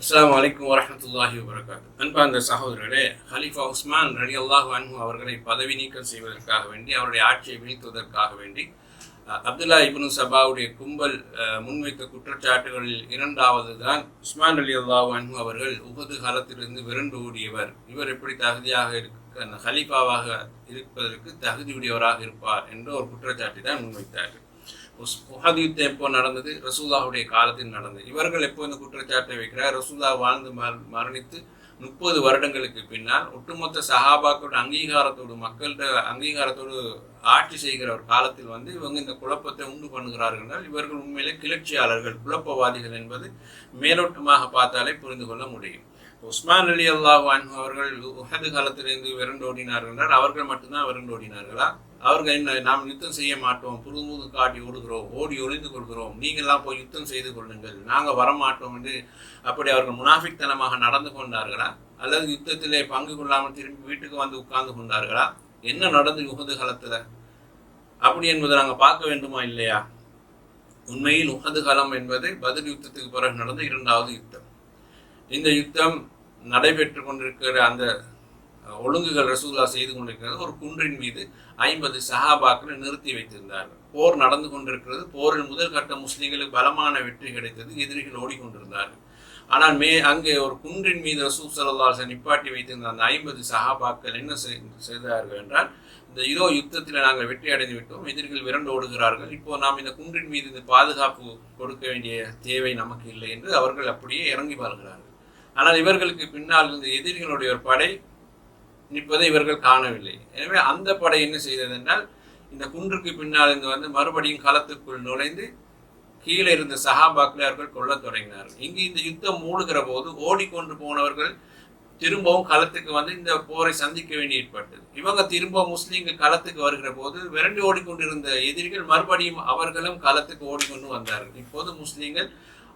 அஸ்லாம் வலைக்கம் வரமத்துல்லாஹி வரகாத்து அன்பார்ந்த சகோதரர்களே ஹலிஃபா உஸ்மான் ரலி அல்லாஹு அன்ஹு அவர்களை பதவி நீக்கம் செய்வதற்காக வேண்டி அவருடைய ஆட்சியை வீழ்த்துவதற்காக வேண்டி அப்துல்லா இப்னு சபாவுடைய கும்பல் முன்வைத்த குற்றச்சாட்டுகளில் இரண்டாவது தான் உஸ்மான் அலி அல்லாஹு அன்ஹு அவர்கள் உகது காலத்திலிருந்து விரண்டு ஓடியவர். இவர் எப்படி தகுதியாக இருக்க அந்த ஹலீஃபாவாக இருப்பதற்கு தகுதியுடையவராக இருப்பார் என்ற ஒரு குற்றச்சாட்டை தான் முன்வைத்தார்கள். உஸ்- உஹது எப்போ நடந்தது? ரசூல்லாவுடைய காலத்தில் நடந்தது. இவர்கள் எப்போ இந்த குற்றச்சாட்டை வைக்கிறார்? ரசூல்லா வாழ்ந்து மர- மரணித்து முப்பது வருடங்களுக்கு பின்னால் ஒட்டுமொத்த சஹாபாக்களோட அங்கீகாரத்தோடு மக்களோட அங்கீகாரத்தோடு ஆட்சி செய்கிற ஒரு காலத்தில் வந்து இவங்க இந்த குழப்பத்தை உண்டு பண்ணுகிறார்கள் என்றால் இவர்கள் உண்மையிலே கிளர்ச்சியாளர்கள் குழப்பவாதிகள் என்பது மேலோட்டமாக பார்த்தாலே புரிந்து கொள்ள முடியும். உஸ்மான் அலி அல்லாஹ் அவர்கள் உஹது காலத்திலிருந்து விரண்டோடினார்கள் என்றால் அவர்கள் மட்டும்தான் விரண்டோடினார்களா அவர்கள் என்ன நாம் யுத்தம் செய்ய மாட்டோம் புதுமுது காட்டி ஓடுகிறோம் ஓடி ஒளிந்து கொள்கிறோம் நீங்கள்லாம் போய் யுத்தம் செய்து கொள்ளுங்கள் நாங்கள் வரமாட்டோம் என்று அப்படி அவர்கள் முனாஃபிக்தனமாக நடந்து கொண்டார்களா? அல்லது யுத்தத்திலே பங்கு கொள்ளாமல் திரும்பி வீட்டுக்கு வந்து உட்கார்ந்து கொண்டார்களா? என்ன நடந்து உகது காலத்தில்? அப்படி என்பதை நாங்கள் பார்க்க வேண்டுமா இல்லையா? உண்மையில் உகது காலம் என்பது பதில் யுத்தத்துக்கு பிறகு நடந்த இரண்டாவது யுத்தம். இந்த யுத்தம் நடைபெற்று கொண்டிருக்கிற அந்த ஒழுங்குகள் ரசூல்லா செய்து கொண்டிருக்கிறது. ஒரு குன்றின் மீது ஐம்பது சஹாபாக்களை நிறுத்தி வைத்திருந்தார்கள். போர் நடந்து கொண்டிருக்கிறது. போரின் முதல் கட்ட முஸ்லீம்களுக்கு பலமான வெற்றி கிடைத்தது. எதிரிகள் ஓடிக்கொண்டிருந்தார்கள். ஆனால் மே அங்கே ஒரு குன்றின் மீது ரசூல் சல்லாஸ் நிப்பாட்டி வைத்திருந்த அந்த ஐம்பது சஹாபாக்கள் என்ன செய்தார்கள் என்றால் இந்த இதோ யுத்தத்தில் நாங்கள் வெற்றி அடைந்து விட்டோம். எதிரிகள் விரண்டு ஓடுகிறார்கள். இப்போ நாம் இந்த குன்றின் மீது இந்த பாதுகாப்பு கொடுக்க வேண்டிய தேவை நமக்கு இல்லை என்று அவர்கள் அப்படியே இறங்கி வருகிறார்கள் ஆனால் இவர்களுக்கு பின்னால் இருந்த எதிரிகளுடைய ஒரு படை நிற்பதை இவர்கள் காணவில்லை. எனவே அந்த படை என்ன செய்தது என்றால் இந்த குன்றுக்கு பின்னால் இருந்து வந்து மறுபடியும் களத்துக்குள் நுழைந்து கீழே இருந்த சஹாபாக்களை அவர்கள் கொல்ல தொடங்கினார்கள். இங்கு இந்த யுத்தம் மூடுகிற போது ஓடிக்கொண்டு போனவர்கள் திரும்பவும் களத்துக்கு வந்து இந்த போரை சந்திக்க வேண்டி ஏற்பட்டது. இவங்க திரும்ப முஸ்லீம்கள் களத்துக்கு வருகிற போது விரண்டு ஓடிக்கொண்டிருந்த எதிரிகள் மறுபடியும் அவர்களும் களத்துக்கு ஓடிக்கொண்டு வந்தார்கள். இப்போது முஸ்லீம்கள்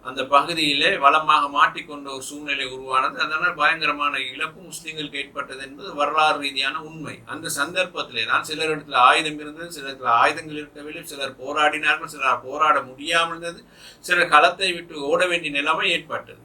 அந்த பகுதியிலே வளமாக மாட்டிக்கொண்ட ஒரு சூழ்நிலை உருவானது. அதனால் பயங்கரமான இழப்பு முஸ்லீம்களுக்கு ஏற்பட்டது என்பது வரலாறு ரீதியான உண்மை. அந்த சந்தர்ப்பத்திலே தான் சிலர் இடத்துல ஆயுதம் இருந்தது சில இடத்துல ஆயுதங்கள் இருக்கவில்லை சிலர் போராடினார்கள் சிலர் போராட முடியாமல் இருந்தது சிலர் களத்தை விட்டு ஓட வேண்டிய நிலைமை ஏற்பட்டது.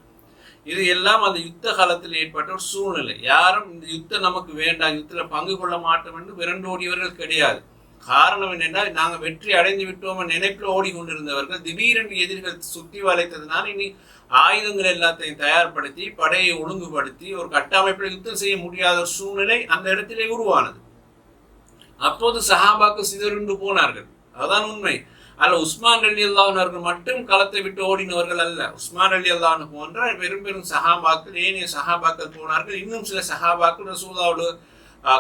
இது எல்லாம் அந்த யுத்த காலத்தில் ஏற்பட்ட ஒரு சூழ்நிலை. யாரும் இந்த யுத்தம் நமக்கு வேண்டாம் யுத்தத்தில் பங்கு கொள்ள மாட்டோம் என்று விரண்டோடியவர்கள் கிடையாது. காரணம் என்னென்னா நாங்கள் வெற்றி அடைந்து விட்டோம் என்ற நினைப்பில் ஓடிக்கொண்டிருந்தவர்கள் திடீரென்று எதிரிகள் சுற்றி வளைத்ததுனால இனி ஆயுதங்கள் எல்லாத்தையும் தயார்படுத்தி படையை ஒழுங்குபடுத்தி ஒரு கட்டமைப்பில் யுத்தம் செய்ய முடியாத ஒரு சூழ்நிலை அந்த இடத்திலே உருவானது. அப்போது சஹாபாக்கு சிதறுண்டு போனார்கள். அதுதான் உண்மை. அல்ல உஸ்மான் அலி அல்லாஹர்கள் மட்டும் களத்தை விட்டு ஓடினவர்கள் அல்ல. உஸ்மான் அலி அல்லாஹ் போன்ற பெரும் பெரும் சஹாபாக்கள் ஏனைய சஹாபாக்கள் போனார்கள். இன்னும் சில சஹாபாக்கள் ரசூலாவோட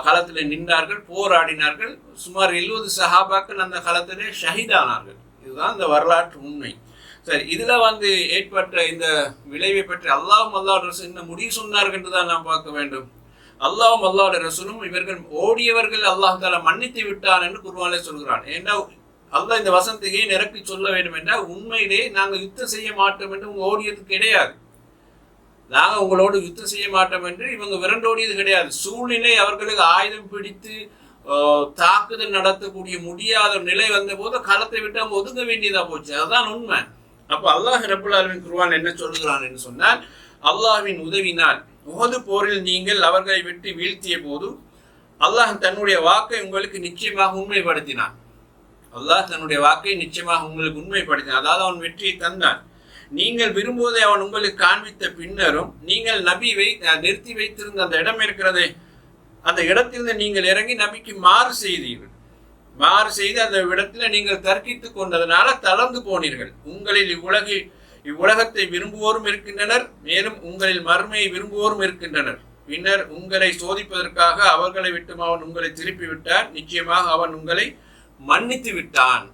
களத்தில் நின்றார்கள் போராடினார்கள். சுமார் எழுபது சஹாபாக்கள் அந்த களத்திலே ஷஹீதானார்கள். இதுதான் இந்த வரலாற்று உண்மை. சரி இதில் வந்து ஏற்பட்ட இந்த விளைவை பற்றி அல்லாஹும் அல்லாஹ் ரசூல் என்ன முடிவு சொன்னார்கள் என்று தான் நாம் பார்க்க வேண்டும். அல்லாஹும் அல்லாஹ் ரசூலும் இவர்கள் ஓடியவர்கள் அல்லாஹ் தாலா மன்னித்து விட்டான் என்று குருவாலே சொல்கிறான். ஏன்னா அல்லாஹ் இந்த வசந்தையை நிரப்பி சொல்ல வேண்டும் என்றால் உண்மையிலே நாங்கள் யுத்தம் செய்ய மாட்டோம் என்று ஓடியது கிடையாது. நாங்கள் உங்களோடு யுத்தம் செய்ய மாட்டோம் என்று இவங்க விரண்டோடியது கிடையாது. சூழ்நிலை அவர்களுக்கு ஆயுதம் பிடித்து தாக்குதல் நடத்தக்கூடிய முடியாத நிலை நிலை வந்தபோது களத்தை விட்டு அவங்க ஒதுங்க வேண்டியதா போச்சு. அதுதான் உண்மை. அப்போ அல்லாஹ் ரபுல் ஆலமின் குருவான் என்ன சொல்கிறான் என்று சொன்னால் அல்லாஹ்வின் உதவினால் முகது போரில் நீங்கள் அவர்களை விட்டு வீழ்த்திய போது அல்லாஹ் தன்னுடைய வாக்கை உங்களுக்கு நிச்சயமாக உண்மைப்படுத்தினான். அல்லாஹ் தன்னுடைய வாக்கை நிச்சயமாக உங்களுக்கு உண்மைப்படுத்தினான். அதாவது அவன் வெற்றியை தந்தான். நீங்கள் விரும்புவதை அவன் உங்களுக்கு காண்பித்த பின்னரும் நீங்கள் நபி வை நிறுத்தி வைத்திருந்த அந்த இடம் இருக்கிறதே அந்த இடத்திலிருந்து நீங்கள் இறங்கி நபிக்கு மாறு செய்தீர்கள். மாறு செய்து அந்த இடத்துல நீங்கள் தர்க்கித்துக் கொண்டதனால தளர்ந்து போனீர்கள். உங்களில் இவ்வுலகில் இவ்வுலகத்தை விரும்புவோரும் இருக்கின்றனர் மேலும் உங்களில் மறுமையை விரும்புவோரும் இருக்கின்றனர். பின்னர் உங்களை சோதிப்பதற்காக அவர்களை விட்டும் அவன் உங்களை திருப்பி விட்டான். நிச்சயமாக அவன் உங்களை மன்னித்து விட்டான்.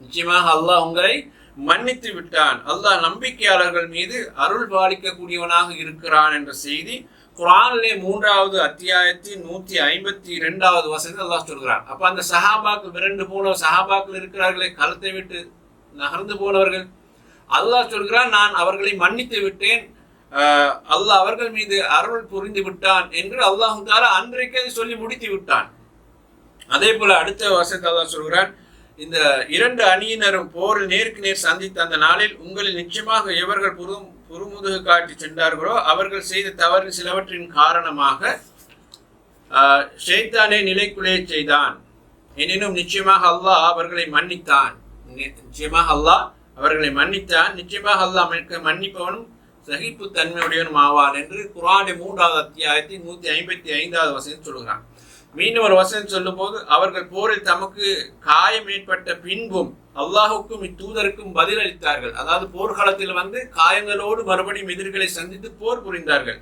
நிச்சயமாக அல்லாஹ் உங்களை மன்னித்து விட்டான். அல்லாஹ் நம்பிக்கையாளர்கள் மீது அருள் பாலிக்கக்கூடியவனாக இருக்கிறான் என்ற செய்தி குரானிலே மூன்றாவது அத்தியாயத்தின் நூற்றி ஐம்பத்தி இரண்டாவது வசதி அல்லாஹ் சொல்கிறான். அப்போ அந்த சஹாபாக்கள் விரண்டு போன சஹாபாக்கள் இருக்கிறார்களே களத்தை விட்டு நகர்ந்து போனவர்கள். அல்லாஹ் சொல்கிறான் நான் அவர்களை மன்னித்து விட்டேன். அல்லாஹ் அவர்கள் மீது அருள் புரிந்து விட்டான் என்று அல்லாஹு தாரா அன்றைக்கு அதை சொல்லி முடித்து விட்டான். அதே போல அடுத்த வசதி அல்லாஹ் சொல்கிறான் இந்த இரண்டு அணியினரும் போரில் நேருக்கு நேர் சந்தித்த அந்த நாளில் உங்களில் நிச்சயமாக எவர்கள் புறம் புறமுதுகு காட்டி சென்றார்களோ அவர்கள் செய்த தவறு சிலவற்றின் காரணமாக ஷெய்தானே ஷைத்தானை நிலைக்குலைய செய்தான். எனினும் நிச்சயமாக அல்லாஹ் அவர்களை மன்னித்தான். நிச்சயமாக அல்லாஹ் அவர்களை மன்னித்தான். நிச்சயமாக அல்லாஹ் மன்னிப்பவனும் சகிப்பு தன்மையுடையவனும் ஆவான் என்று குர்ஆனுடைய மூன்றாவது அத்தியாயத்தின் நூத்தி ஐம்பத்தி ஐந்தாவது வசதி சொல்கிறான் மீண்டும் ஒரு வசனம் சொல்லும்போது அவர்கள் போரில் தமக்கு காயம் ஏற்பட்ட பின்பும் அல்லாஹுக்கும் இத்தூதருக்கும் பதிலளித்தார்கள். அதாவது போர்க்காலத்தில் வந்து காயங்களோடு மறுபடியும் எதிரிகளை சந்தித்து போர் புரிந்தார்கள்.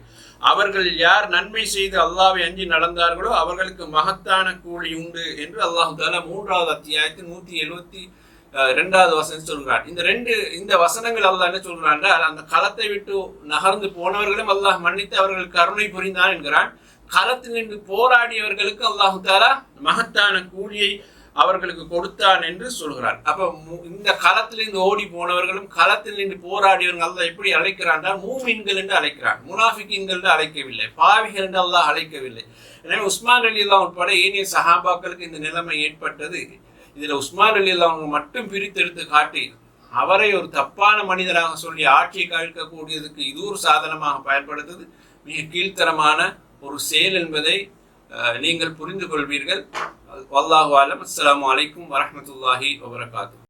அவர்கள் யார் நன்மை செய்து அல்லாவை அஞ்சி நடந்தார்களோ அவர்களுக்கு மகத்தான கூலி உண்டு என்று அல்லாஹு தாலா மூன்றாவது அத்தியாயத்தில் நூற்றி எழுபத்தி ரெண்டாவது வசனம் சொல்கிறார். இந்த ரெண்டு இந்த வசனங்கள் அல்லாஹ் என்ன சொல்கிறான் அந்த களத்தை விட்டு நகர்ந்து போனவர்களும் அல்லாஹ் மன்னித்து அவர்கள் கருணை புரிந்தான் என்கிறான். களத்தில் நின்று போராடியவர்களுக்கு அல்லாஹு தாரா மகத்தான கூலியை அவர்களுக்கு கொடுத்தான் என்று சொல்கிறார் அப்ப மு- இந்த களத்திலிருந்து ஓடி போனவர்களும் களத்தில் நின்று போராடியவர்கள் அல்லாஹ் எப்படி அழைக்கிறான் மூமின்கள் என்று அழைக்கிறான். முனாஃபிக்கின்கள் என்று அழைக்கவில்லை. பாவிகள் என்று அல்லாஹ் அழைக்கவில்லை. எனவே உஸ்மான் அலி அல்லா உட்பட ஏனைய சஹாபாக்களுக்கு இந்த நிலைமை ஏற்பட்டது. இதுல உஸ்மான் அலி அல்லாஹ் அவங்க மட்டும் பிரித்தெடுத்து காட்டி அவரை ஒரு தப்பான மனிதராக சொல்லி ஆட்சியை கழிக்கக்கூடியதுக்கு இது ஒரு சாதனமாக பயன்படுத்தது. மிக கீழ்த்தரமான ஒரு செயல் என்பதை நீங்கள் புரிந்து கொள்வீர்கள் அல்லாஹு அலம். அஸ்லாம் அலைக்கும் வரமத்துல்லாஹி வபரகாத்து.